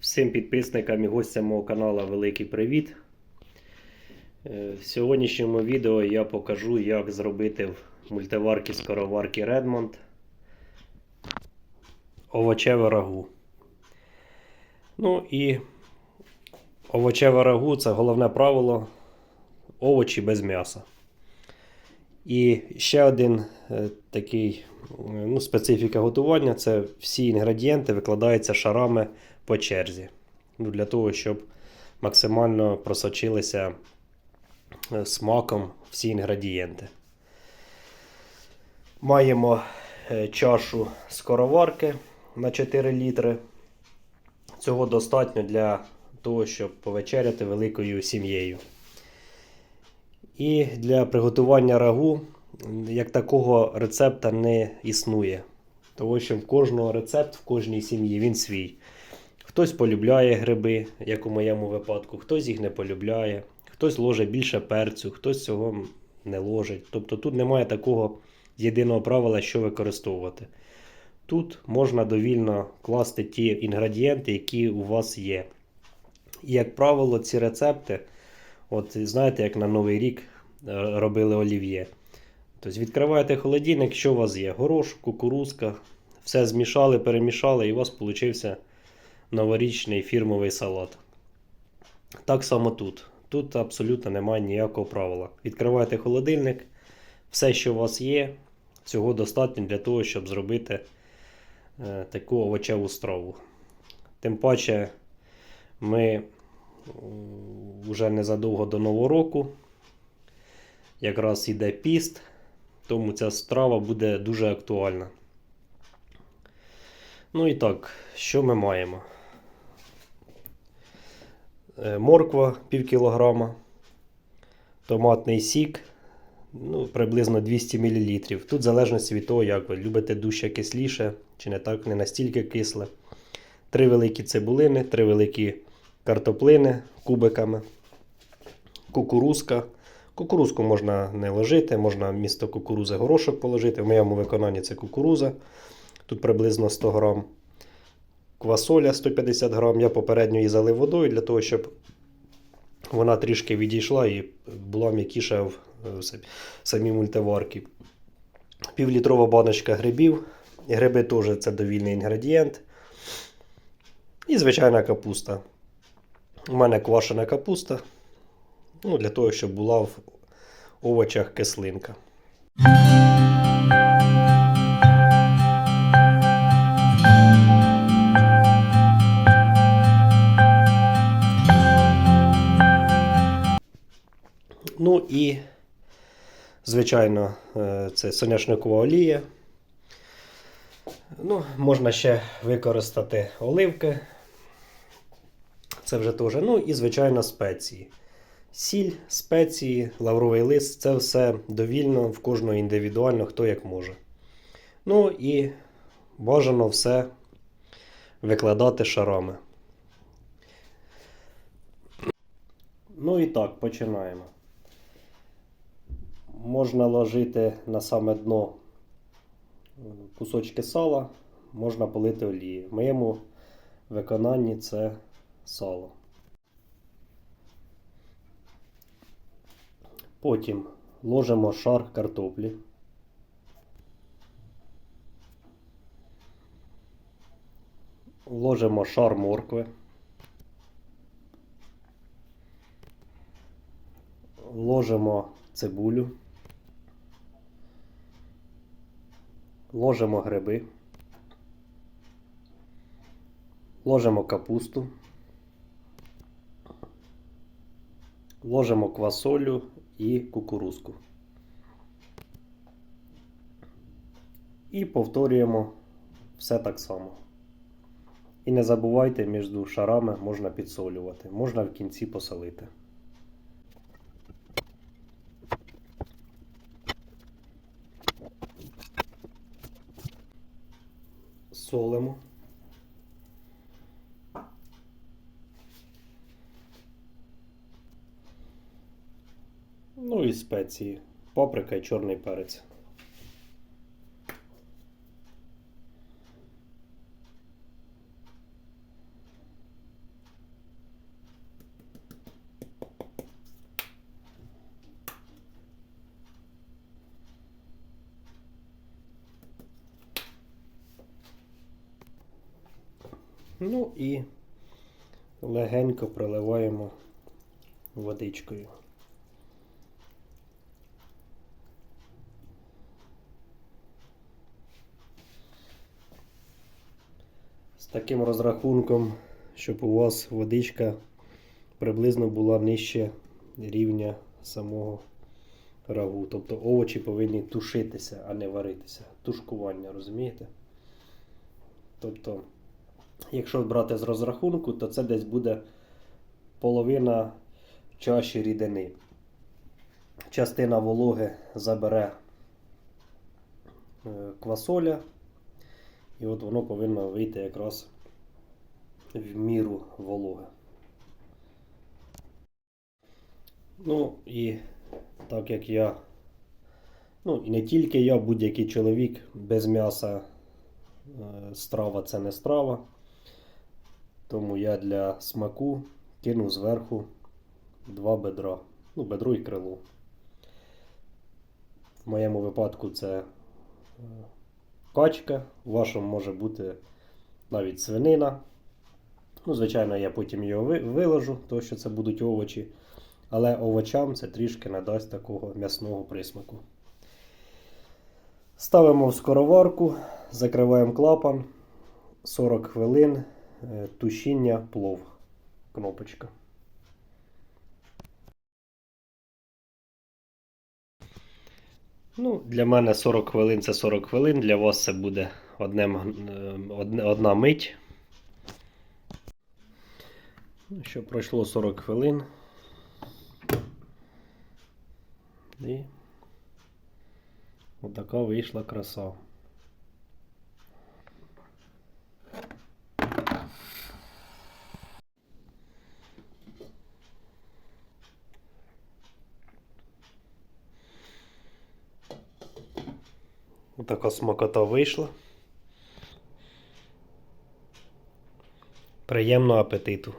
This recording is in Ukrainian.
Всім підписникам і гостям мого каналу великий привіт. Е, В сьогоднішньому відео я покажу, як зробити в мультиварці скороварки Redmond овочеве рагу. Ну і овочеве рагу це головне правило овочі без м'яса. І ще один е, такий ну, специфіка готування це всі інгредієнти викладаються шарами по черзі. Ну, для того, щоб максимально просочилися е, смаком всі інгредієнти. Маємо е, чашу скороварки на 4 літри. Цього достатньо для того, щоб повечеряти великою сім'єю. І для приготування рагу як такого рецепта не існує. Тому що в кожного рецепт в кожній сім'ї він свій. Хтось полюбляє гриби, як у моєму випадку, хтось їх не полюбляє, хтось ложить більше перцю, хтось цього не ложить. Тобто тут немає такого єдиного правила, що використовувати. Тут можна довільно класти ті інгредієнти, які у вас є. І, як правило, ці рецепти, от знаєте, як на Новий рік е, робили олів'є. Тобто відкриваєте холодильник, що у вас є? Горошок, кукурузка, все змішали, перемішали, і у вас получився новорічний фірмовий салат. Так само тут. Тут абсолютно немає ніякого правила. Відкриваєте холодильник, все, що у вас є, цього достатньо для того, щоб зробити е, таку овочеву страву. Тим паче, ми вже незадовго до Нового року. Якраз іде піст, тому ця страва буде дуже актуальна. Ну і так, що ми маємо? Е, Морква пів кілограма, томатний сік, ну, приблизно 200 мл. Тут в залежності від того, як ви любите дужче кисліше, чи не так, не настільки кисле. Три великі цибулини, три великі картоплини кубиками, кукурузка. Кукурузку можна не ложити, можна вмісто кукурузи горошок положити. В моєму виконанні це кукуруза. Тут приблизно 100 грам. Квасоля 150 грам. Я попередньо її залив водою для того, щоб вона трішки відійшла і була м'якіша в е, самій мультиварці. Півлітрова баночка грибів. Гриби теж це довільний інгредієнт. І звичайна капуста. У мене квашена капуста. Ну, для того, щоб була в овочах кислинка. Ну і, звичайно, е, це соняшникова олія. Ну, можна ще використати оливки. Це вже теж. Ну і, звичайно, спеції. Сіль, спеції, лавровий лист це все довільно, в кожного індивідуально, хто як може. Ну і бажано все викладати шарами. Ну і так, починаємо. Можна ложити на саме дно кусочки сала, можна полити олії. В моєму виконанні це сало. Потім ложимо шар картоплі. Ложимо шар моркви. Ложимо цибулю. Ложимо гриби. Ложимо капусту. Ложимо квасолю і кукурузку. І повторюємо все так само. І не забувайте, між шарами можна підсолювати, можна в кінці посолити. Солимо. Ну і спеції. Паприка і чорний перець. Ну і легенько проливаємо водичкою. З таким розрахунком, щоб у вас водичка приблизно була нижче рівня самого рагу. Тобто овочі повинні тушитися, а не варитися. Тушкування, розумієте? Тобто, якщо брати з розрахунку, то це десь буде половина чаші рідини. Частина вологи забере е, квасоля, і от воно повинно вийти якраз в міру вологи. Ну і так як я, ну і не тільки я, будь-який чоловік без м'яса е, страва це не страва. Тому я для смаку кину зверху два бедра. Ну, бедро і крило. В моєму випадку це е, качка, в вашому може бути навіть свинина. Ну, звичайно, я потім його виложу, тому що це будуть овочі. Але овочам це трішки надасть такого м'ясного присмаку. Ставимо в скороварку, закриваємо клапан 40 хвилин, е, тушіння плов. Кнопочка. Ну, для мене 40 хвилин це 40 хвилин, для вас це буде одне, е, одне, одна мить. Ну, Що пройшло 40 хвилин. І отака вийшла краса. Отака смакота вийшла. Приємного апетиту!